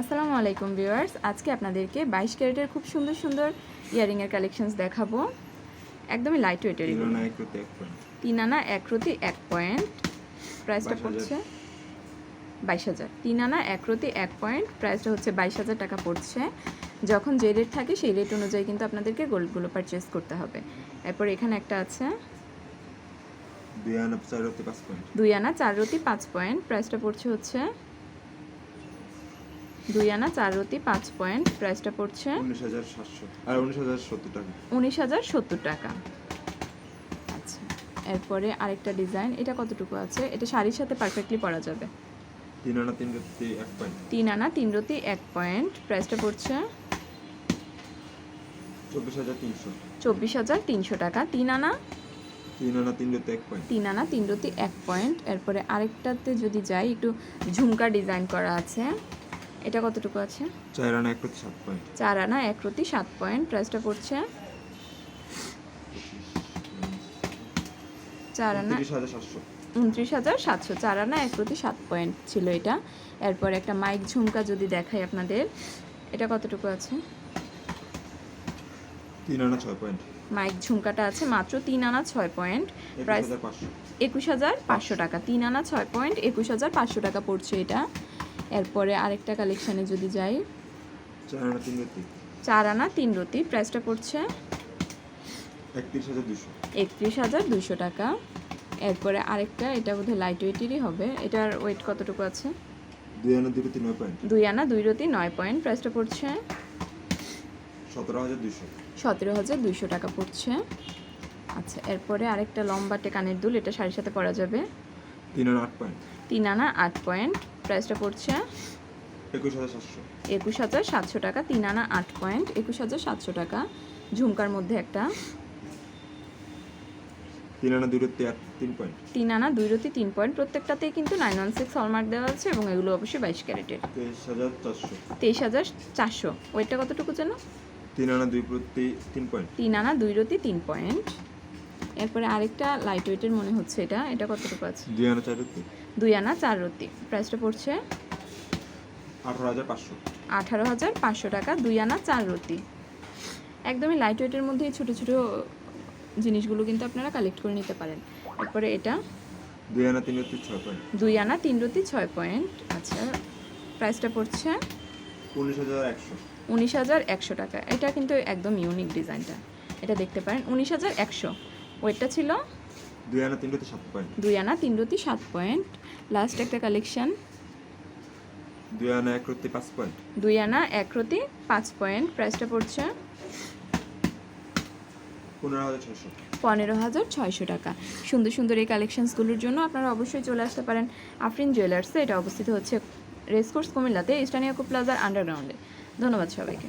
আসসালামু আলাইকুম ভিউয়ার্স। আজকে আপনাদেরকে বাইশ ক্যারেটের খুব সুন্দর সুন্দর ইয়ারিংয়ের কালেকশনস দেখাবো। একদমই লাইট ওয়েটের তিন আনা এক রতি এক পয়েন্ট প্রাইসটা পড়ছে বাইশ হাজার। তিন আনা এক রতি এক পয়েন্ট প্রাইসটা হচ্ছে বাইশ হাজার টাকা পড়ছে। যখন যে রেট থাকে সেই রেট অনুযায়ী কিন্তু আপনাদেরকে গোল্ডগুলো পারচেস করতে হবে। এরপর এখানে একটা আছে। দুই আনা চার রুটি পাঁচ পয়েন্ট দুই আনা চার রতি পাঁচ পয়েন্ট প্রাইসটা পড়ছে হচ্ছে দুই আনা চার রতি পাঁচ পয়েন্ট। প্রাইসটা পড়ছে উনিশ হাজার সাতশো। আর উনিশ হাজার সত্তর টাকা। উনিশ হাজার সত্তর টাকা। আচ্ছা এরপরে আরেকটা ডিজাইন। এটা কতটুকু আছে? এটা শাড়ির সাথে পারফেক্টলি পরা যাবে। তিন আনা তিন রুটি এক পয়েন্ট। তিন আনা তিন রতি এক পয়েন্ট। প্রাইসটা পড়ছে চব্বিশ হাজার তিনশো। চব্বিশ হাজার তিনশো টাকা। তিন আনা? তিন আনা তিন রুটি এক পয়েন্ট। তিন আনা তিন রতি এক পয়েন্ট। এরপরে আরেকটাতে যদি যাই একটু ঝুমকা ডিজাইন করা আছে। এটা কতটুকু আছে? চার আনা এক রুটি সাত পয়েন্ট। চার আনা এক প্রতি সাত পয়েন্ট। প্রাইসটা পড়ছে? চার আনা উনত্রিশ হাজার সাতশো। চার আনা এক প্রতি সাত পয়েন্ট ছিল এটা। এরপর একটা মাইক ঝুমকা যদি দেখাই আপনাদের এটা কতটুকু আছে? তিন আনা ছয় পয়েন্ট। মাইক ঝুমকাটা আছে মাত্র তিন আনা ছয় পয়েন্ট। প্রাইস একুশ হাজার পাঁচশো টাকা। তিন আনা ছয় পয়েন্ট একুশ হাজার পাঁচশো টাকা পড়ছে এটা। এরপরে আরেকটা কালেকশানে যদি যাই। চার আনা তিন রতি প্রাইসটা পড়ছে? একত্রিশ হাজার দুশো দুশো টাকা। এরপরে আরেকটা এটা বোধহয় লাইট ওয়েটেরই হবে। এটার ওয়েট কতটুকু আছে? দুই আনা দুই রুটি নয় পয়েন্ট দুই আনা দুই রতি নয় পয়েন্ট প্রাইসটা পড়ছে? সতেরো হাজার দুশো সতেরো হাজার দুইশো টাকা পড়ছে। আচ্ছা এরপরে আরেকটা লম্বাটে কানের দুল এটা শাড়ির সাথে পরা যাবে? তিন আনা আট পয়েন্ট তিন আনা আট পয়েন্ট প্রাইসটা পড়ছে? একুশ হাজার সাতশো। টাকা তিন আনা আট পয়েন্ট। একুশ হাজার সাতশো টাকা ঝুমকার মধ্যে একটা। তিন আনা দুই তিন পয়েন্ট। তিন আনা দুই রতি তিন পয়েন্ট। প্রত্যেকটাতেই কিন্তু নাইন ওয়ান সিক্স হলমার্ক দেওয়া আছে এবং এগুলো অবশ্যই বাইশ ক্যারেটের। তেইশ হাজার চারশো। তেইশ হাজার চারশো। ওইটা কতটুকু যেন? তিন আনা দুই তিন পয়েন্ট। তিন আনা দুই রতি তিন পয়েন্ট। এরপরে আরেকটা লাইট ওয়েটের মনে হচ্ছে এটা। এটা কতটুকু আছে? দুই আনা চার রুটি। দুই আনা চার রতি প্রাইসটা পড়ছে? আঠারো হাজার পাঁচশো। আঠারো হাজার পাঁচশো টাকা দুই আনা চার রতি একদমই লাইট ওয়েটের মধ্যে ছোটো ছোটো জিনিসগুলো কিন্তু আপনারা কালেক্ট করে নিতে পারেন। এরপরে এটা? দুই আনা তিন রুটি ছয় পয়েন্ট। দুই আনা তিন রতি ছয় পয়েন্ট। আচ্ছা প্রাইসটা পড়ছে? উনিশ হাজার একশো। উনিশ হাজার একশো টাকা। এটা কিন্তু একদম ইউনিক ডিজাইনটা এটা দেখতে পারেন উনিশ হাজার একশো। ওয়েটটা ছিল? দুই আনা তিন রুটি সাত পয়েন্ট দুই আনা তিন রতি সাত পয়েন্ট লাস্ট একটা কালেকশন দুই আনা এক রুটি পাঁচ পয়েন্ট দুই আনা এক রতি পাঁচ পয়েন্ট প্রাইসটা পড়ছে? পনেরো হাজার ছশো পনেরো হাজার ছয়শো টাকা। সুন্দর সুন্দর এই কালেকশনসগুলোর জন্য আপনারা অবশ্যই চলে আসতে পারেন আফরিন জুয়েলার্সে এটা অবস্থিত হচ্ছে রেসকোর্স কুমিল্লাতে ইস্টার্নিয়াকো প্লাজার আন্ডারগ্রাউন্ডে ধন্যবাদ সবাইকে।